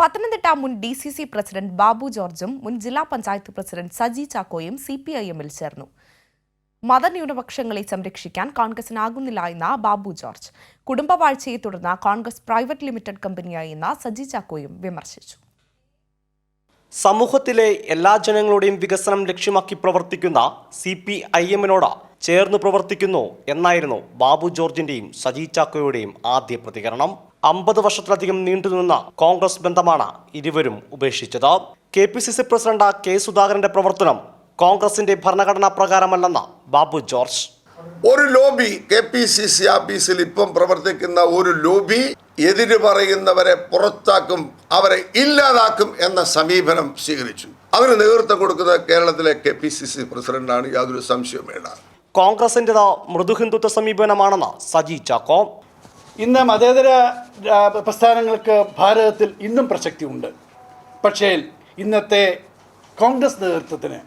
പത്തനംതിട്ട മുൻ D C C president Babu ജോർജും മുൻ ജില്ലാ പഞ്ചായത്ത് പ്രസിഡന്റ് സജി ചാക്കോയും സി പി ഐ എമ്മിൽ ചേർന്നു. മതന്യൂനപക്ഷങ്ങളെ സംരക്ഷിക്കാൻ കോൺഗ്രസിനാകുന്നില്ല എന്ന ബാബു ജോർജ്. കുടുംബവാഴ്ചയെ തുടർന്ന് കോൺഗ്രസ് പ്രൈവറ്റ് ലിമിറ്റഡ് കമ്പനിയായെന്ന സജി ചാക്കോയും വിമർശിച്ചു. സമൂഹത്തിലെ എല്ലാ ജനങ്ങളുടെയും വികസനം ലക്ഷ്യമാക്കി പ്രവർത്തിക്കുന്ന സി പി ഐ എമ്മിനോട് ചേർന്ന് പ്രവർത്തിക്കുന്നു എന്നായിരുന്നു ബാബു ജോർജിന്റെയും സജി ചാക്കോയുടെയും ആദ്യ പ്രതികരണം. അമ്പത് വർഷത്തിലധികം നീണ്ടുനിന്ന കോൺഗ്രസ് ബന്ധമാണ് ഇരുവരും ഉപേക്ഷിച്ചത്. K P C C president K സുധാകരന്റെ പ്രവർത്തനം കോൺഗ്രസിന്റെ ഭരണഘടനാ പ്രകാരമല്ലെന്ന് ബാബു ജോർജ്. ഒരു lobby K P C C ആഫീസിൽ ഇപ്പം പ്രവർത്തിക്കുന്ന ഒരു ലോബി എതിര് പറയുന്നവരെ പുറത്താക്കും അവരെ ഇല്ലാതാക്കും എന്ന സമീപനം സ്വീകരിച്ചു. അതിന് നേതൃത്വം കൊടുക്കുന്നത് കേരളത്തിലെ കെ പി സി സി പ്രസിഡന്റാണ് യാതൊരു സംശയവും വേണ്ട. കോൺഗ്രസിന്റേത് മൃദുഹിന്ദുത്വ സമീപനമാണെന്ന് സജി ചാക്കോ. ഇന്ന് മതേതര പ്രസ്ഥാനങ്ങൾക്ക് ഭാരതത്തിൽ ഇന്നും പ്രസക്തിയുണ്ട്. പക്ഷേ ഇന്നത്തെ കോൺഗ്രസ് നേതൃത്വത്തിന്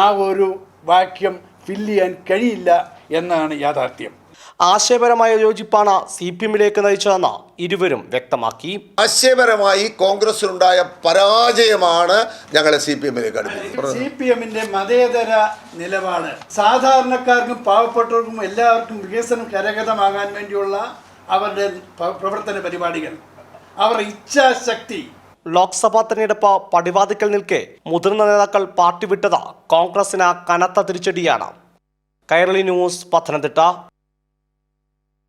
ആ ഒരു വാക്യം ഫില്ല് ചെയ്യാൻ കഴിയില്ല എന്നാണ് യാഥാർത്ഥ്യം. ആശയപരമായ യോജിപ്പാണ് സി പി എമ്മിലേക്ക് നയിച്ചതെന്ന് ഇരുവരും വ്യക്തമാക്കി. ആശയപരമായി കോൺഗ്രസിനുണ്ടായ പരാജയമാണ് ഞങ്ങളെ സി പി എമ്മിലേക്ക് അടുപ്പിച്ചത് സി പി എമ്മിന്റെ മതേതര നിലപാട്. സാധാരണക്കാർക്കും പാവപ്പെട്ടവർക്കും എല്ലാവർക്കും വികസനം കരഗതമാകാൻ വേണ്ടിയുള്ള അവരുടെ പ്രവർത്തന പരിപാടികൾ. അവരുടെ ഇച്ഛാശക്തി. ലോക്സഭാ തെരഞ്ഞെടുപ്പ് പടിവാതിക്കൽ നിൽക്കെ മുതിർന്ന നേതാക്കൾ പാർട്ടി വിട്ടത് കോൺഗ്രസിന് കനത്ത തിരിച്ചടിയാണ്. കൈരളി ന്യൂസ് പത്തനംതിട്ട.